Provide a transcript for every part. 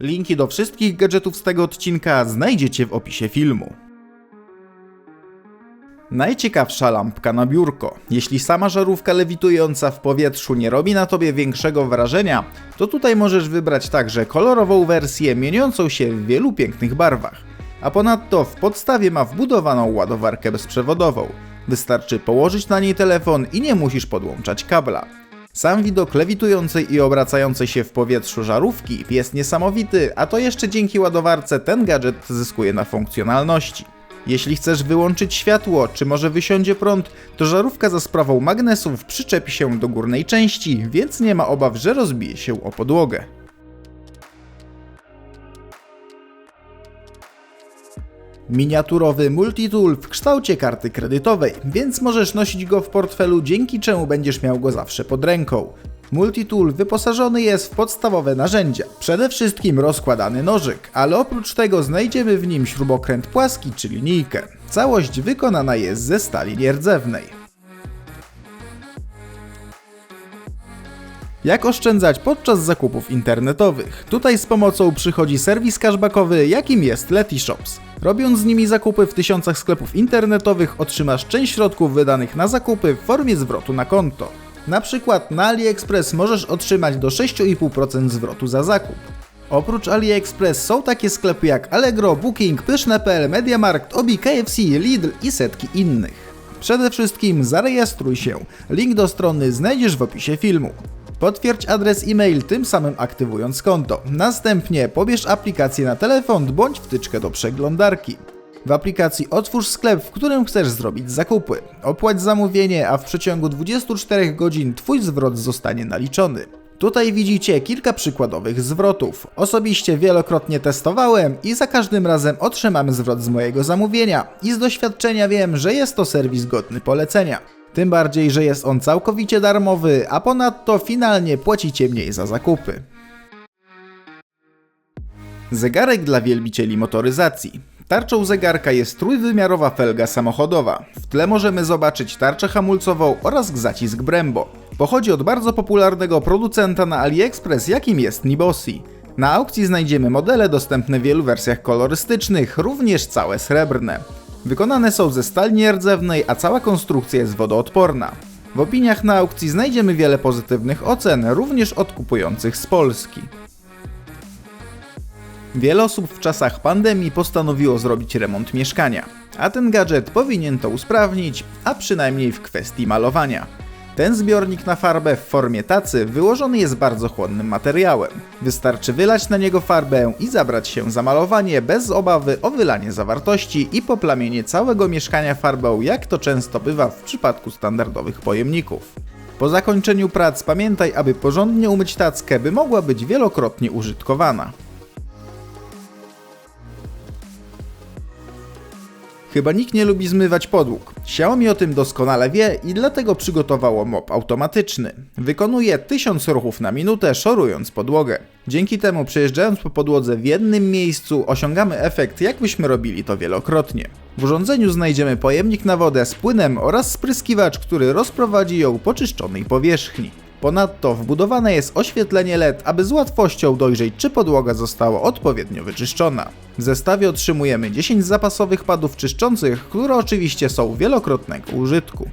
Linki do wszystkich gadżetów z tego odcinka znajdziecie w opisie filmu. Najciekawsza lampka na biurko. Jeśli sama żarówka lewitująca w powietrzu nie robi na tobie większego wrażenia, to tutaj możesz wybrać także kolorową wersję mieniącą się w wielu pięknych barwach. A ponadto w podstawie ma wbudowaną ładowarkę bezprzewodową. Wystarczy położyć na niej telefon i nie musisz podłączać kabla. Sam widok lewitującej i obracającej się w powietrzu żarówki jest niesamowity, a to jeszcze dzięki ładowarce ten gadżet zyskuje na funkcjonalności. Jeśli chcesz wyłączyć światło, czy może wysiądzie prąd, to żarówka za sprawą magnesów przyczepi się do górnej części, więc nie ma obaw, że rozbije się o podłogę. Miniaturowy multitool w kształcie karty kredytowej, więc możesz nosić go w portfelu, dzięki czemu będziesz miał go zawsze pod ręką. Multitool wyposażony jest w podstawowe narzędzia, przede wszystkim rozkładany nożyk, ale oprócz tego znajdziemy w nim śrubokręt płaski czy linijkę. Całość wykonana jest ze stali nierdzewnej. Jak oszczędzać podczas zakupów internetowych? Tutaj z pomocą przychodzi serwis cashbackowy, jakim jest Letyshops. Robiąc z nimi zakupy w tysiącach sklepów internetowych, otrzymasz część środków wydanych na zakupy w formie zwrotu na konto. Na przykład na AliExpress możesz otrzymać do 6,5% zwrotu za zakup. Oprócz AliExpress są takie sklepy jak Allegro, Booking, Pyszne.pl, Mediamarkt, Obi, KFC, Lidl i setki innych. Przede wszystkim zarejestruj się. Link do strony znajdziesz w opisie filmu. Potwierdź adres e-mail, tym samym aktywując konto. Następnie pobierz aplikację na telefon bądź wtyczkę do przeglądarki. W aplikacji otwórz sklep, w którym chcesz zrobić zakupy. Opłać zamówienie, a w przeciągu 24 godzin Twój zwrot zostanie naliczony. Tutaj widzicie kilka przykładowych zwrotów. Osobiście wielokrotnie testowałem i za każdym razem otrzymam zwrot z mojego zamówienia i z doświadczenia wiem, że jest to serwis godny polecenia. Tym bardziej, że jest on całkowicie darmowy, a ponadto finalnie płacicie mniej za zakupy. Zegarek dla wielbicieli motoryzacji. Tarczą zegarka jest trójwymiarowa felga samochodowa. W tle możemy zobaczyć tarczę hamulcową oraz zacisk Brembo. Pochodzi od bardzo popularnego producenta na AliExpress, jakim jest Nibosi. Na aukcji znajdziemy modele dostępne w wielu wersjach kolorystycznych, również całe srebrne. Wykonane są ze stali nierdzewnej, a cała konstrukcja jest wodoodporna. W opiniach na aukcji znajdziemy wiele pozytywnych ocen, również od kupujących z Polski. Wiele osób w czasach pandemii postanowiło zrobić remont mieszkania, a ten gadżet powinien to usprawnić, a przynajmniej w kwestii malowania. Ten zbiornik na farbę w formie tacy wyłożony jest bardzo chłonnym materiałem. Wystarczy wylać na niego farbę i zabrać się za malowanie bez obawy o wylanie zawartości i poplamienie całego mieszkania farbą, jak to często bywa w przypadku standardowych pojemników. Po zakończeniu prac pamiętaj, aby porządnie umyć tackę, by mogła być wielokrotnie użytkowana. Chyba nikt nie lubi zmywać podłóg. Xiaomi o tym doskonale wie i dlatego przygotowało mop automatyczny. Wykonuje 1000 ruchów na minutę, szorując podłogę. Dzięki temu przejeżdżając po podłodze w jednym miejscu osiągamy efekt jakbyśmy robili to wielokrotnie. W urządzeniu znajdziemy pojemnik na wodę z płynem oraz spryskiwacz, który rozprowadzi ją po czyszczonej powierzchni. Ponadto wbudowane jest oświetlenie LED, aby z łatwością dojrzeć, czy podłoga została odpowiednio wyczyszczona. W zestawie otrzymujemy 10 zapasowych padów czyszczących, które oczywiście są wielokrotnego użytku.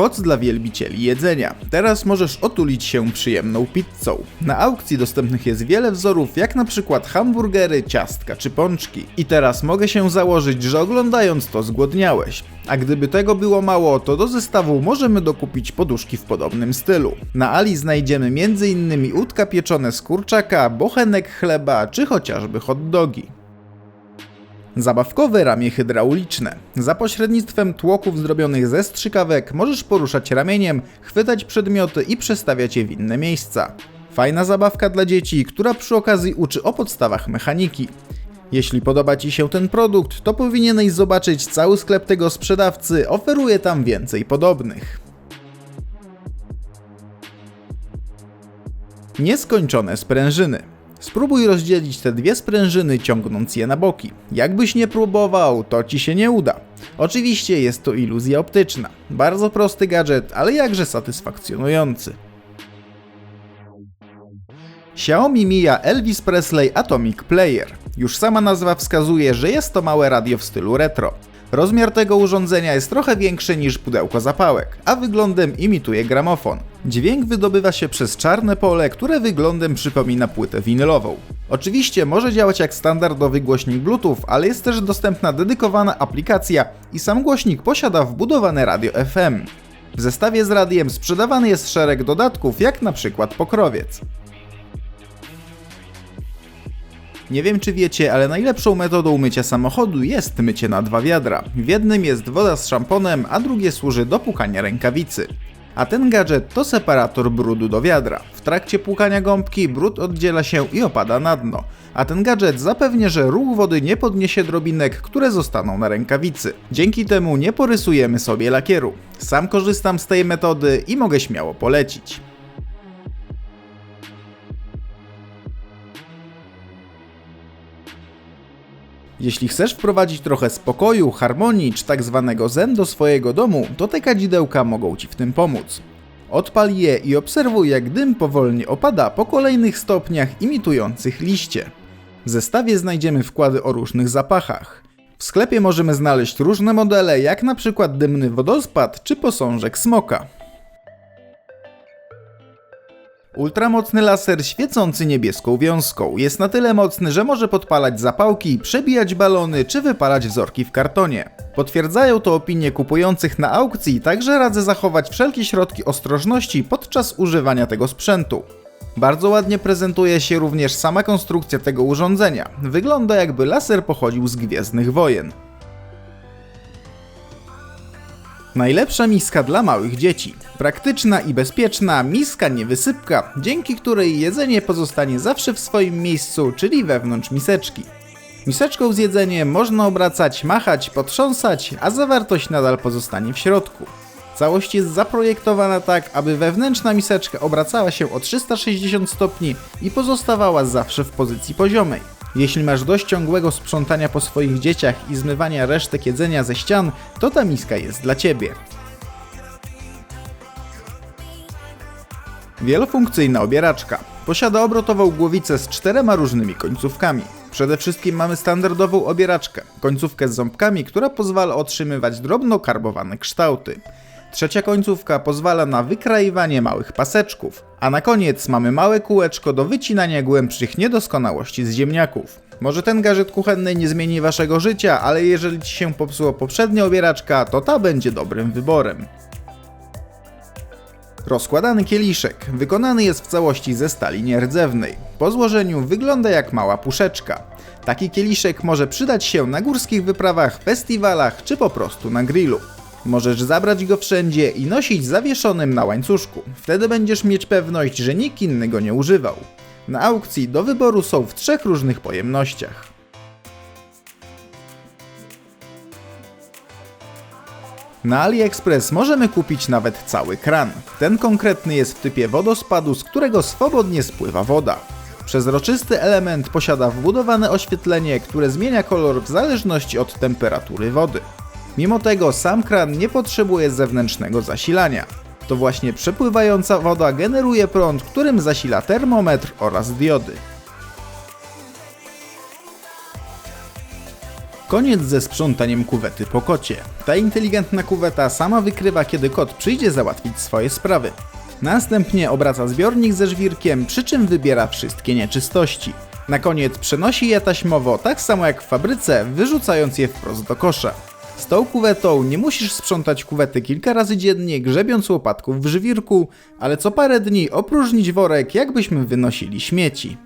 Koc dla wielbicieli jedzenia. Teraz możesz otulić się przyjemną pizzą. Na aukcji dostępnych jest wiele wzorów, jak na przykład hamburgery, ciastka czy pączki. I teraz mogę się założyć, że oglądając to zgłodniałeś. A gdyby tego było mało, to do zestawu możemy dokupić poduszki w podobnym stylu. Na Ali znajdziemy m.in. udka pieczone z kurczaka, bochenek chleba czy chociażby hot dogi. Zabawkowe ramię hydrauliczne. Za pośrednictwem tłoków zrobionych ze strzykawek możesz poruszać ramieniem, chwytać przedmioty i przestawiać je w inne miejsca. Fajna zabawka dla dzieci, która przy okazji uczy o podstawach mechaniki. Jeśli podoba Ci się ten produkt, to powinieneś zobaczyć cały sklep tego sprzedawcy, oferuje tam więcej podobnych. Nieskończone sprężyny. Spróbuj rozdzielić te dwie sprężyny ciągnąc je na boki. Jakbyś nie próbował, to ci się nie uda. Oczywiście jest to iluzja optyczna. Bardzo prosty gadżet, ale jakże satysfakcjonujący. Xiaomi mija Elvis Presley Atomic Player. Już sama nazwa wskazuje, że jest to małe radio w stylu retro. Rozmiar tego urządzenia jest trochę większy niż pudełko zapałek, a wyglądem imituje gramofon. Dźwięk wydobywa się przez czarne pole, które wyglądem przypomina płytę winylową. Oczywiście może działać jak standardowy głośnik Bluetooth, ale jest też dostępna dedykowana aplikacja i sam głośnik posiada wbudowane radio FM. W zestawie z radiem sprzedawany jest szereg dodatków, jak na przykład pokrowiec. Nie wiem czy wiecie, ale najlepszą metodą mycia samochodu jest mycie na dwa wiadra. W jednym jest woda z szamponem, a drugie służy do pukania rękawicy. A ten gadżet to separator brudu do wiadra. W trakcie płukania gąbki brud oddziela się i opada na dno. A ten gadżet zapewnia, że ruch wody nie podniesie drobinek, które zostaną na rękawicy. Dzięki temu nie porysujemy sobie lakieru. Sam korzystam z tej metody i mogę śmiało polecić. Jeśli chcesz wprowadzić trochę spokoju, harmonii czy tak zwanego zen do swojego domu, to te kadzidełka mogą Ci w tym pomóc. Odpal je i obserwuj jak dym powolnie opada po kolejnych stopniach imitujących liście. W zestawie znajdziemy wkłady o różnych zapachach. W sklepie możemy znaleźć różne modele, jak na przykład dymny wodospad czy posążek smoka. Ultramocny laser świecący niebieską wiązką jest na tyle mocny, że może podpalać zapałki, przebijać balony czy wypalać wzorki w kartonie. Potwierdzają to opinie kupujących na aukcji, także radzę zachować wszelkie środki ostrożności podczas używania tego sprzętu. Bardzo ładnie prezentuje się również sama konstrukcja tego urządzenia. Wygląda jakby laser pochodził z Gwiezdnych Wojen. Najlepsza miska dla małych dzieci. Praktyczna i bezpieczna miska niewysypka, dzięki której jedzenie pozostanie zawsze w swoim miejscu, czyli wewnątrz miseczki. Miseczką z jedzeniem można obracać, machać, potrząsać, a zawartość nadal pozostanie w środku. Całość jest zaprojektowana tak, aby wewnętrzna miseczka obracała się o 360 stopni i pozostawała zawsze w pozycji poziomej. Jeśli masz dość ciągłego sprzątania po swoich dzieciach i zmywania resztek jedzenia ze ścian, to ta miska jest dla Ciebie. Wielofunkcyjna obieraczka. Posiada obrotową głowicę z czterema różnymi końcówkami. Przede wszystkim mamy standardową obieraczkę, końcówkę z ząbkami, która pozwala otrzymywać drobno karbowane kształty. Trzecia końcówka pozwala na wykraiwanie małych paseczków, a na koniec mamy małe kółeczko do wycinania głębszych niedoskonałości z ziemniaków. Może ten gadżet kuchenny nie zmieni waszego życia, ale jeżeli ci się popsuła poprzednia obieraczka, to ta będzie dobrym wyborem. Rozkładany kieliszek wykonany jest w całości ze stali nierdzewnej. Po złożeniu wygląda jak mała puszeczka. Taki kieliszek może przydać się na górskich wyprawach, festiwalach czy po prostu na grillu. Możesz zabrać go wszędzie i nosić zawieszonym na łańcuszku. Wtedy będziesz mieć pewność, że nikt inny go nie używał. Na aukcji do wyboru są w trzech różnych pojemnościach. Na AliExpress możemy kupić nawet cały kran. Ten konkretny jest w typie wodospadu, z którego swobodnie spływa woda. Przezroczysty element posiada wbudowane oświetlenie, które zmienia kolor w zależności od temperatury wody. Mimo tego sam kran nie potrzebuje zewnętrznego zasilania. To właśnie przepływająca woda generuje prąd, którym zasila termometr oraz diody. Koniec ze sprzątaniem kuwety po kocie. Ta inteligentna kuweta sama wykrywa, kiedy kot przyjdzie załatwić swoje sprawy. Następnie obraca zbiornik ze żwirkiem, przy czym wybiera wszystkie nieczystości. Na koniec przenosi je taśmowo, tak samo jak w fabryce, wyrzucając je wprost do kosza. Z tą kuwetą nie musisz sprzątać kuwety kilka razy dziennie, grzebiąc łopatków w żwirku, ale co parę dni opróżnić worek, jakbyśmy wynosili śmieci.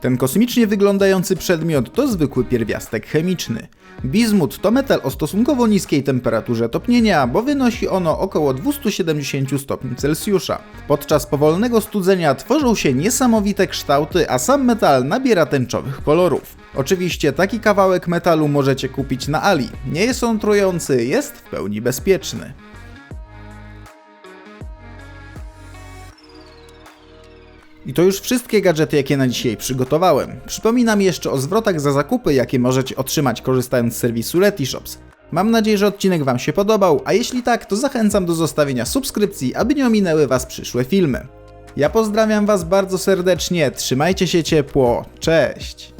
Ten kosmicznie wyglądający przedmiot to zwykły pierwiastek chemiczny. Bizmut to metal o stosunkowo niskiej temperaturze topnienia, bo wynosi ono około 270 stopni Celsjusza. Podczas powolnego studzenia tworzą się niesamowite kształty, a sam metal nabiera tęczowych kolorów. Oczywiście taki kawałek metalu możecie kupić na Ali. Nie jest on trujący, jest w pełni bezpieczny. I to już wszystkie gadżety, jakie na dzisiaj przygotowałem. Przypominam jeszcze o zwrotach za zakupy, jakie możecie otrzymać korzystając z serwisu Letyshops. Mam nadzieję, że odcinek Wam się podobał, a jeśli tak, to zachęcam do zostawienia subskrypcji, aby nie ominęły Was przyszłe filmy. Ja pozdrawiam Was bardzo serdecznie, trzymajcie się ciepło, cześć!